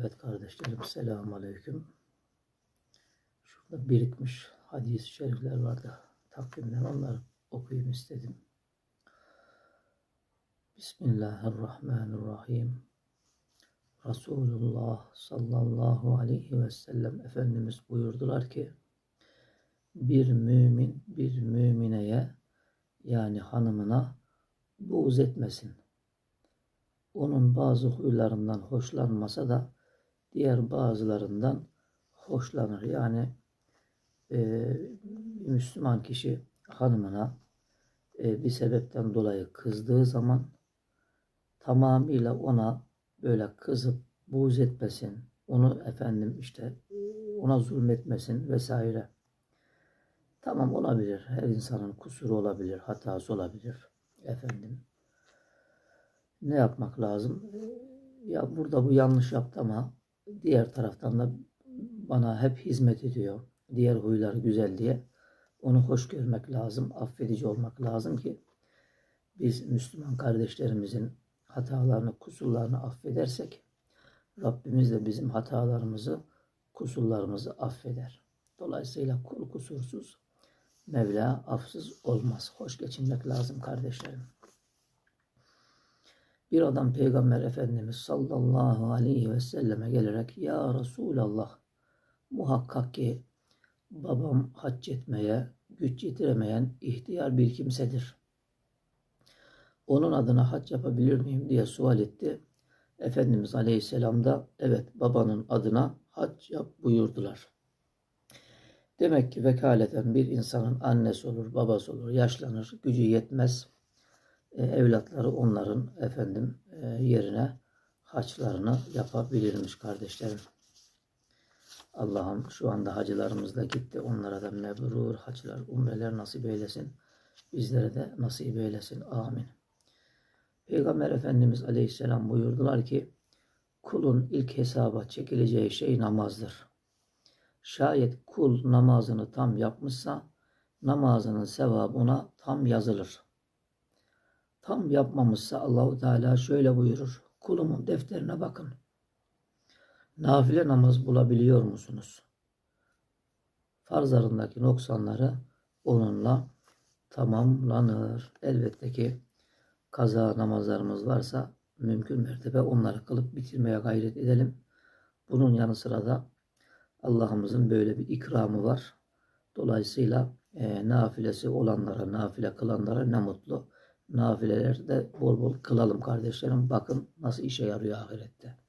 Evet kardeşlerim selamun aleyküm. Şurada birikmiş hadis-i şerifler vardı. Takvimden onları okuyayım istedim. Bismillahirrahmanirrahim. Resulullah sallallahu aleyhi ve sellem Efendimiz buyurdular ki bir mümin bir mümineye yani hanımına buğz etmesin. Onun bazı huylarından hoşlanmasa da diğer bazılarından hoşlanır. Yani e, Müslüman kişi hanımına e, bir sebepten dolayı kızdığı zaman tamamıyla ona böyle kızıp buğz etmesin. Onu efendim işte ona zulmetmesin vesaire. Tamam olabilir. Her insanın kusuru olabilir, hatası olabilir. Efendim. Ne yapmak lazım? Ya burada bu yanlış yaptı ama diğer taraftan da bana hep hizmet ediyor. Diğer huylar güzel diye. Onu hoş görmek lazım, affedici olmak lazım ki biz Müslüman kardeşlerimizin hatalarını, kusurlarını affedersek Rabbimiz de bizim hatalarımızı, kusurlarımızı affeder. Dolayısıyla kul kusursuz, Mevla afsız olmaz. Hoş geçinmek lazım kardeşlerim. Bir adam Peygamber Efendimiz sallallahu aleyhi ve selleme gelerek Ya Resulallah muhakkak ki babam hac etmeye güç yetiremeyen ihtiyar bir kimsedir. Onun adına hac yapabilir miyim diye sual etti. Efendimiz Aleyhisselam da evet babanın adına hac yap buyurdular. Demek ki vekaleten bir insanın annesi olur, babası olur, yaşlanır, gücü yetmez. E, evlatları onların efendim e, yerine haçlarını yapabilirmiş kardeşlerim. Allah'ım şu anda hacılarımız da gitti. Onlara da mebrur haçlar, umreler nasip eylesin. Bizlere de nasip eylesin. Amin. Peygamber Efendimiz Aleyhisselam buyurdular ki kulun ilk hesaba çekileceği şey namazdır. Şayet kul namazını tam yapmışsa namazının sevabı ona tam yazılır. Tam yapmamışsa Allahu Teala şöyle buyurur. Kulumun defterine bakın. Nafile namaz bulabiliyor musunuz? Farzlarındaki noksanları onunla tamamlanır. Elbette ki kaza namazlarımız varsa mümkün mertebe onları kılıp bitirmeye gayret edelim. Bunun yanı sıra da Allah'ımızın böyle bir ikramı var. Dolayısıyla e, nafilesi olanlara, nafile kılanlara ne mutlu. Nafileleri de bol bol kılalım kardeşlerim. Bakın nasıl işe yarıyor ahirette.